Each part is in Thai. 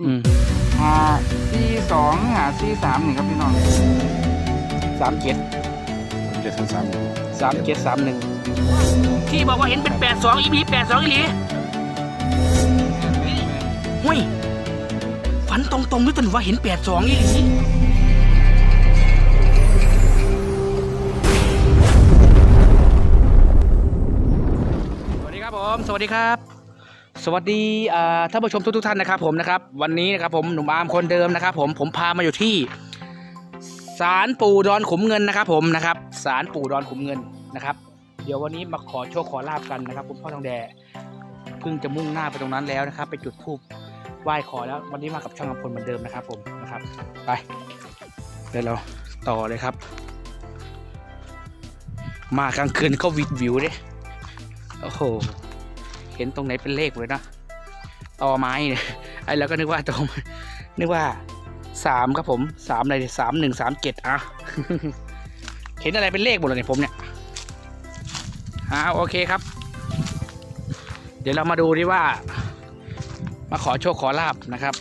อืมหาสี่สองหาสี่สามนี่ครับพี่น้องสามเจ็ดเจ็ดถึงสามหนึ่งสามเจ็ดสามหนึ่งที่บอกว่าเห็นเป็นแปดสองอีพีแปดสองอีหลีหุ้ยฝันตรงๆด้วยตันว่าเห็นแปดสองอีหลีสวัสดีครับผม สวัสดีครับ สวัสดีอ่าท่านผู้ชมทุกๆท่านนะครับผมนะครับวันนี้นะครับผมหนุ่มอาร์มคนเดิมนะครับผมผมพามาอยู่ที่ศาลปู่ดอนขุมเงินนะครับผมนะครับศาลปู่ดอนขุมเงินนะครับ เดี๋ยววันนี้มาขอโชคขอลาบกันนะครับคุณพ่อทองแดเพิ่งจะมุ่งหน้าไปตรงนั้นแล้วนะครับ ไปจุดธูปไหว้ขอแล้ววันนี้มากับช่างอำพลเหมือนเดิมนะครับผมนะครับไปเดี๋ยวเราต่อเลยครับ มากลางคืนก็วิดวิวดิโอ้โห เห็นตรงไหนเป็นเลขเลยนะต่อไม้เนี่ยไอ้เราก็นึกว่าตรงนึกว่าสามครับผมสามอะไรสามหนึ่งสามเจ็ดอะเห็นอะไรเป็นเลขหมดเลยเนี่ยผมเนี่ยอ่าโอเคครับ เดี๋ยวเรามาดูดิว่า มาขอโชคขอลาบนะครับ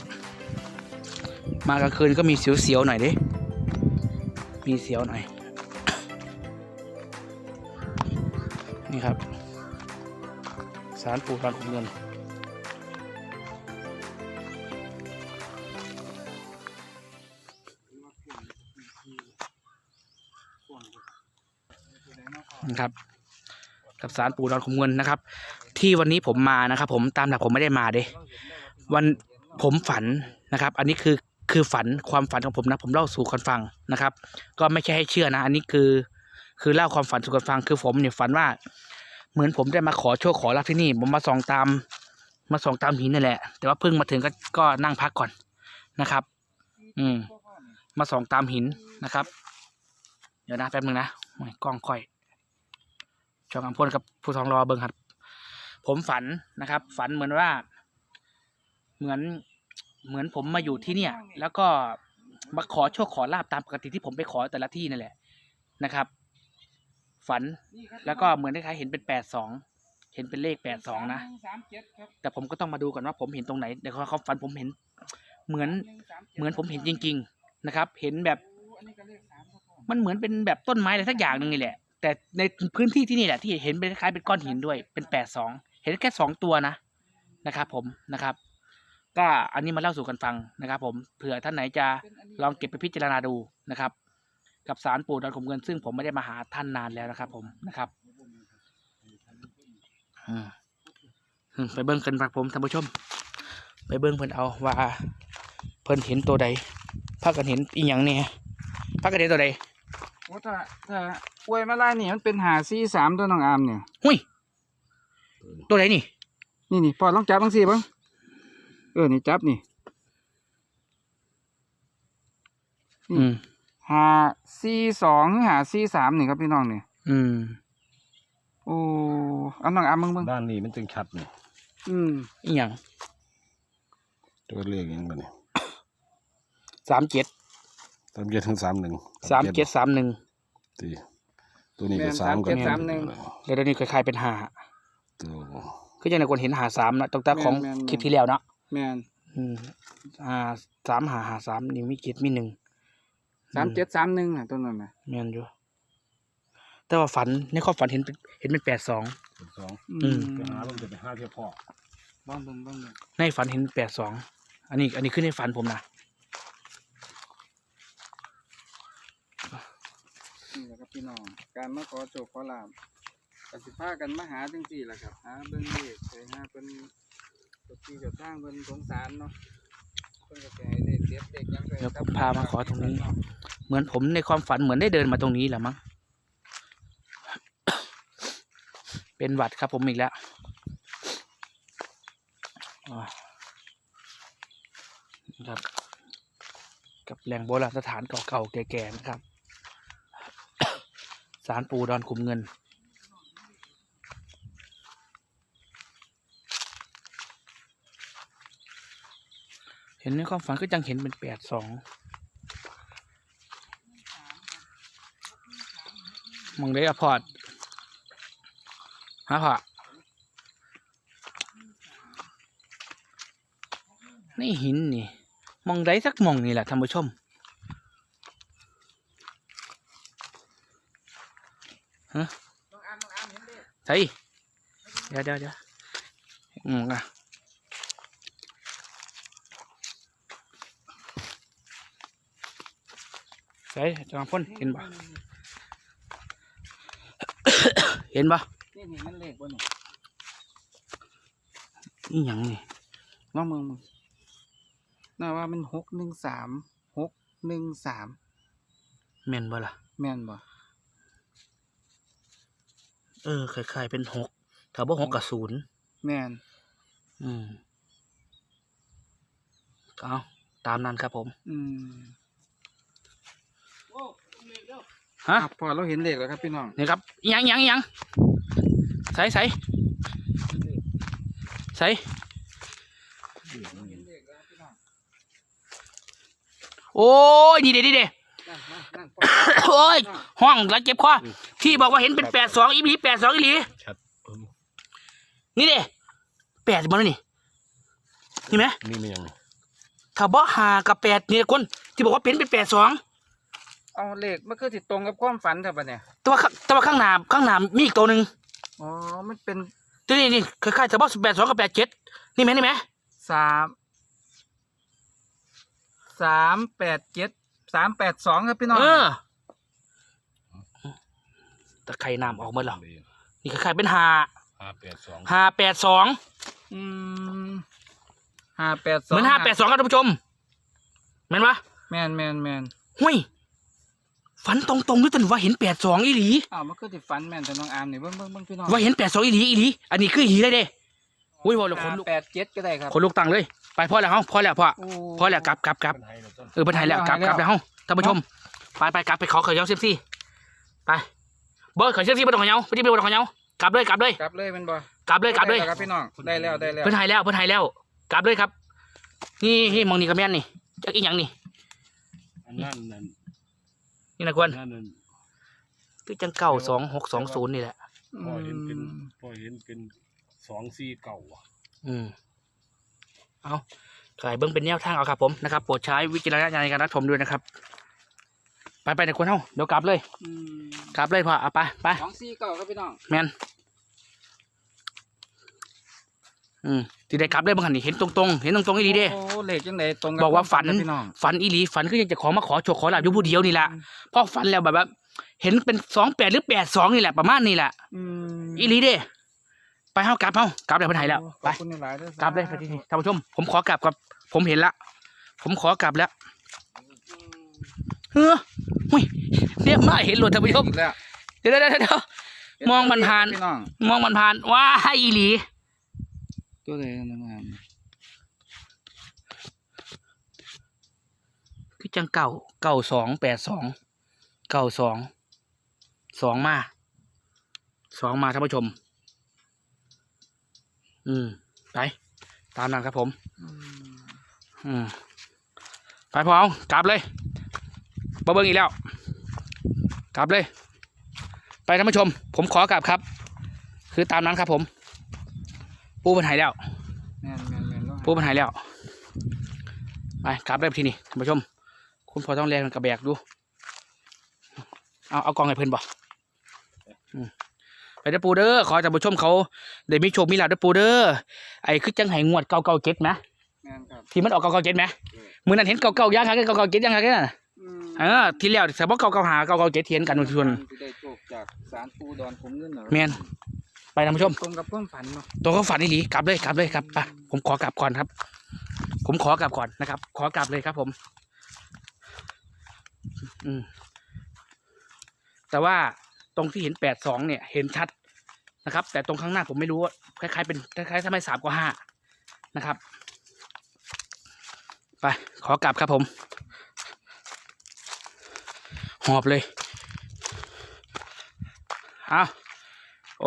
มากลางคืนก็มีเสียวๆหน่อยดิมีเสียวหน่อยนี่ครับ สารปู่ตอนขุนเงินนะครับ กับสารปู่ดอนขุมเงินนะครับ ที่วันนี้ผมมานะครับ ผมตามหลักผมไม่ได้มาเด้วันผมฝันนะครับ อันนี้คือคือฝันความฝันของผมนะ ผมเล่าสู่คนฟังนะครับ ก็ไม่ใช่ให้เชื่อนะ อันนี้คือ คือเล่าความฝันสู่คนฟังคือผมเนี่ยฝันว่า เหมือนผมได้มาขอโชคขอลาบที่นี่ ผมมาส่องตาม มาส่องตามหินนี่แหละ แต่ว่าเพิ่งมาถึงก็ก็นั่งพักก่อนนะครับ อืม มาส่องตามหินนะครับ เดี๋ยวนะแป๊บนึงนะกล้องค่อยช่องอัมพลกับผู้ทองรอเบิงครับ ผมฝันนะครับ ฝันเหมือนว่า เหมือนเหมือนผมมาอยู่ที่เนี่ย แล้วก็มาขอโชคขอลาบตามปกติที่ผมไปขอแต่ละที่นั่นแหละนะครับ ฝัน แล้วก็เหมือนคล้ายๆเห็นเป็นแปดสองเห็นเป็นเลขแปดสองนะสามเจ็ดครับแต่ผมก็ต้องมาดูก่อนว่าผมเห็นตรงไหนแต่เขาเขาฝันผมเห็นเหมือนเหมือนผมเห็นจริง ๆนะครับ เห็นแบบอันนี้ก็เลขสามครับพ่อมันเหมือนเป็นแบบต้นไม้อะไรสักอย่างหนึ่งนี่แหละ แต่ในพื้นที่ที่นี่แหละที่เห็นเป็นคล้ายๆเป็นก้อนหินด้วย เป็นแปดสองเห็นแค่สองตัวนะนะครับผมนะครับ ก็อันนี้มาเล่าสู่กันฟังนะครับ ผมเผื่อท่านไหนจะลองเก็บไปพิจารณาดูนะครับ กับสารปู่ดอนขมเงินซึ่งผมไม่ได้มาหาท่านนานแล้วนะครับ ผมนะครับอืมอืมไปเบิ้งกันครับผมท่านผู้ชม ไปเบิ้งเพิ่นเอาว่า เพิ่นเห็นตัวใดพากันเห็นอีหยังเนี่ยพากันเห็นตัวใดโอ้ถ้าถ้าอวยมาไล่นี่มันเป็นหาสี่สามตัวน้องอามเนี่ยหุ้ยตัวไหนนี่ นี่นี่พอลองจับบ้างสิบ้างเออนี่จับนี่อืม หาสี่สองหาสี่สามนี่ครับพี่น้องนี่อืมโอ้เอาน้องอามมึงเบิ่งด้านนี้มันจึงชัดนี่อืมอีหยังตัวเลขยังไงนี่สามเจ็ดสามเจ็ดถึงสามหนึ่งสามเจ็ดสามหนึ่งตีตัวนี้ก็สามก็เจ็ดสามหนึ่งแล้วเดี๋ยวนี้คล้ายๆเป็นหาตัวคือยังในคนเห็นหาสามนะตั้งแต่ของแม่นๆๆคลิปที่แล้วเนาะแมนอืมหาสามหาหาสามนี่มีเจ็ดมีหนึ่ง สามเจ็ดสามหนึ่งอะตัวนั้นนะแม่นอยู่ แต่ว่าฝันในความฝันเห็นเป็นเห็นเป็นแปดสองสองอืม ไปหาลงจะไปห้าเทียบพ่อบ้างเบิ่งบ้างเบิ่งในฝันเห็นแปดสอง อันนี้ อันนี้คือในฝันผมนะนี่แหละครับพี่น้อง การมาขอโชคขอลาบกสิพากันมาหาจังสี่แหละครับหาเบิ่งเลขไปหาเป็นตกที่เจ้าทางเป็นสงสารเนาะเพิ่นก็สิให้เลขเด็ดเลขหยังไปเดี๋ยวผมพามาขอตรงนี้ เหมือนผมในความฝันเหมือนได้เดินมาตรงนี้แหละมั้ง เป็นหวัดครับผมอีกแล้วครับ กับแหล่งโบราณสถานเก่าๆแก่ๆนะครับ สารปูดอนขุมเงินเห็นในความฝันก็ยังเห็นเป็นแปดสอง มึงได้อะพอร์ตฮะพอนี่หินนี่ มองได้สักมองนี่แหละท่านผู้ชมน้องอามน้องอามเห็นเด้ใช่เดี๋ยวเดี๋ยวเดี๋ยวอืมอะใช่จอมพ่นเห็นบ่ เห็นบ่นี่นี่มันเลขบ่นี่นี่หยังนี่น้องมึงมึงน่าว่ามันหกหนึ่งสามหกหนึ่งสามแม่นบ่ล่ะ แม่นบ่เออคล้ายๆเป็นหกถ้าบ่หกกับศูนย์แม่น อืมเอาตามนั้นครับผม อืม ฮะอะพอเราเห็นเลขแล้วครับพี่น้องนี่ครับอิหยังอิหยังอิหยังใส่ใส่ใส่เห็นเลขแล้วครับพี่น้องโอ้ยนี่เด้นี่เด้นั่นนั่นนั่นโอ้ยห้องแล้วเจ็บคอที่บอกว่าเห็นเป็นแปดสองอีหลีแปดสองอีหลีชัดเออนี่เด้แปดมันนี่นี่ไหมนี่ไม่ยังนี่ถ้าบ่หากับแปดนี่คนที่บอกว่าเป็นเป็นแปดสอง เอาเลขมันคือติดตรงกับความฝันเถอะปะเนี่ยแต่ว่าข้างแต่ว่าข้างหน้าข้างหน้ามีอีกตัวหนึ่งอ๋อมันเป็นตัวนี้นี่คล้ายๆถ้าบ่แปดสองกับแปดเจ็ดนี่ไหมนี่ไหมสามสามแปดเจ็ดสามแปดสองครับพี่น้องเออตะไคร่น้ำออกหมดแล้วนี่คล้ายๆเป็นหาห้าแปดสองหาแปดสองอืมห้าแปดสเหองมือนห้าแปดสองครับท่านผู้ชมแม่นปะแมนแมนแมนห้ย ฝันตรงๆด้วยตันว่าเห็นแปดสองอีหลีอ้าวมันคือติดฝันแมนแต่น้องอามนี่เบิ้งเบิ้งเบิ้งพี่น้องว่าเห็นแปดสองอีหลีอีหลีอันนี้คืออีหลีเลยเด้อุ้ยพอแล้วขนลุกแปดเจ็ดก็ได้ครับขนลุกตังเลย ไปพอแล้วเฮาพอแล้วพ่อโอ้พอแล้วกลับกลับกลับเป็นไฮแล้วต้นเออไปถ่ายแล้วกลับกลับแล้วเฮาท่านผู้ชมไปไปกลับไปขอเขยเย้าเซฟซี่ไปเบิร์ดเขยเซฟซี่ไปตรงเขยเย้าไม่ได้ไปตรงเขยเย้ากลับเลยกลับเลยกลับเลยเป็นบ่กลับเลยกลับเลยได้แวครับพี่น้องได้แล้วได้แล้วเพิ่นถ่ายแล้วเพิ่นถ่ายแล้ว กลับเลยครับนี่นี่มองนี่กระแม่นนี่จักอีหยังนี่อันนั้น นั่นนี่นะควรนั่นนั่นคือจังเก่าสองหกสองศูนย์นี่แหละ พ่อเห็นเป็นพ่อเห็นเป็นสองสี่เก่าอะอืม เอาขายเบิ้งเป็นแนวทางเอาครับผมนะครับ โปรดใช้วิจารณญาณในการรับชมด้วยนะครับ ไปไปเดี๋ยวคนเฮาเดี๋ยวกลับเลย อืมกลับเลยพ่อเอาไปไปสองสี่เก้าครับพี่น้อง แมน อืมที่ได้กลับเลยบางหันนี่เห็นตรงๆเห็นตรงๆอีหลีเด้ โอ้เลขจังไดตรงบอกว่าฝันครับพี่น้อง ฝันอีหลีฝันคือยังจะขอมาขอโชคขอลาบอยู่ผู้เดียวนี่แหละพอฝันแล้วแบบว่าเห็นเป็นสองแปดหรือแปดสองนี่แหละประมาณนี้แหละอืมอีหลีเด้ ไปเฮากลับเฮากลับเลยเพิ่นให้แล้วไป ขอบคุณหลายๆด้วยกลับเลยไปที่นี่ท่านผู้ชม ผมขอกลับครับ ผมเห็นละ ผมขอกลับแล้วเฮ้อหุ้ยเรียกมาเห็นหลุดท่านผู้ชม อีกแล้วเดี๋ยวเดี๋ยวเดี๋ยวเดี๋ยวมองมันผ่าน พี่น้อง มองมันผ่านว้าให้อีหลี ตัวเลยน้องามคือจังเก่าเก่าสองแปดสองเก่าสองสองมาสองมาท่านผู้ชม อืม ไป ตามนั้นครับผม อืมไปพอเอากลับเลยบ่เบิ้งอีกแล้ว กลับเลย ไปท่านผู้ชม ผมขอกลับครับ คือตามนั้นครับผม ปูมันหายแล้วแม่นแม่นแม่นน้องอามปูมันหายแล้ว ไปกลับเลยทีนี้ท่านผู้ชม คุณพอต้องแรงมันกระแบกดู เอาเอากองให้เพิ่นบ่อืมไปเด้อปูเด้อขอจากผู้ชมเขาเดี๋ยวมีโชคมีลาภเด้อปูเด้อไอ้คือจังไห้งวดเก่าเก่าเก็ตไหมแม่นครับที่มันออกเก่าเก่าเก็ตไหมมือนั้นเห็นเก่าเก่าย่างครับเก่าเก่าเก็ตย่างครับน่ะอืมเออที่แล้วแต่ว่าเก่าเก่าหาเก่าเก่าเก็ตเทียนกันทุกคนสิได้โชคจากศาลปูดอนขุมเงินเหรอแมน ไปท่านผู้ชม ตรงกับความฝันเนาะตัวเขาฝันอีหลีกลับเลยกลับเลยครับไปผมขอกลับก่อนครับ ผมขอกลับก่อนนะครับ ขอกลับเลยครับ ผม อืมแต่ว่าตรงที่เห็นแปดสองเนี่ย เห็นชัดนะครับ แต่ตรงข้างหน้าผมไม่รู้ว่าคล้ายๆเป็นคล้ายๆทำไมสามกว่าห้านะครับ ไปขอกลับครับผม หอบเลย เอา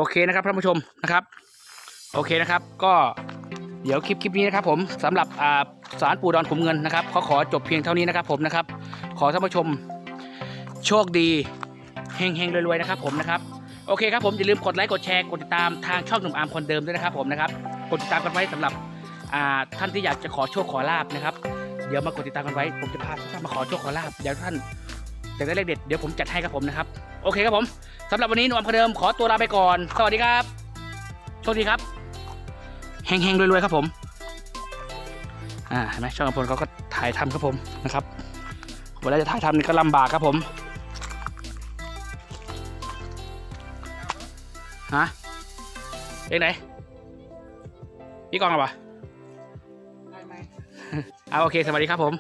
โอเคนะครับท่านผู้ชมนะครับ โอเคนะครับ ก็เดี๋ยวคลิปคลิปนี้นะครับผมสำหรับสารปูดอนขุมเงินนะครับขาขอจบเพียงเท่านี้นะครับผมนะครับ ขอท่านผู้ชมโชคดีเฮงเฮงๆรวยๆนะครับผมนะครับโอเคครับผมอย่าลืมกดไลค์กดแชร์กดติดตามทางช่องหนุ่มอาร์มคนเดิมด้วยนะครับผมนะครับกดติดตามกันไว้สำหรับท่านที่อยากจะขอโชคขอลาบนะครับ เดี๋ยวมากดติดตามกันไว้ผมจะพาทุกท่านมาขอโชคขอลาบเดี๋ยวท่าน อยากได้เลขเด็ดเดี๋ยวผมจัดให้ครับผมนะครับ โอเคครับผมสำหรับวันนี้หนุ่มคนเดิมขอตัวลาไปก่อน สวัสดีครับโชคดีครับเฮงๆรวยๆครับผมอ่าเห็นไหมช่องอำพลเขาก็ถ่ายทำครับผมนะครับเวลาจะถ่ายทำนี่ก็ลำบากครับผมฮะเองไหนพี่กองเหรอวะได้ไหมเอาโอเค สวัสดีครับผม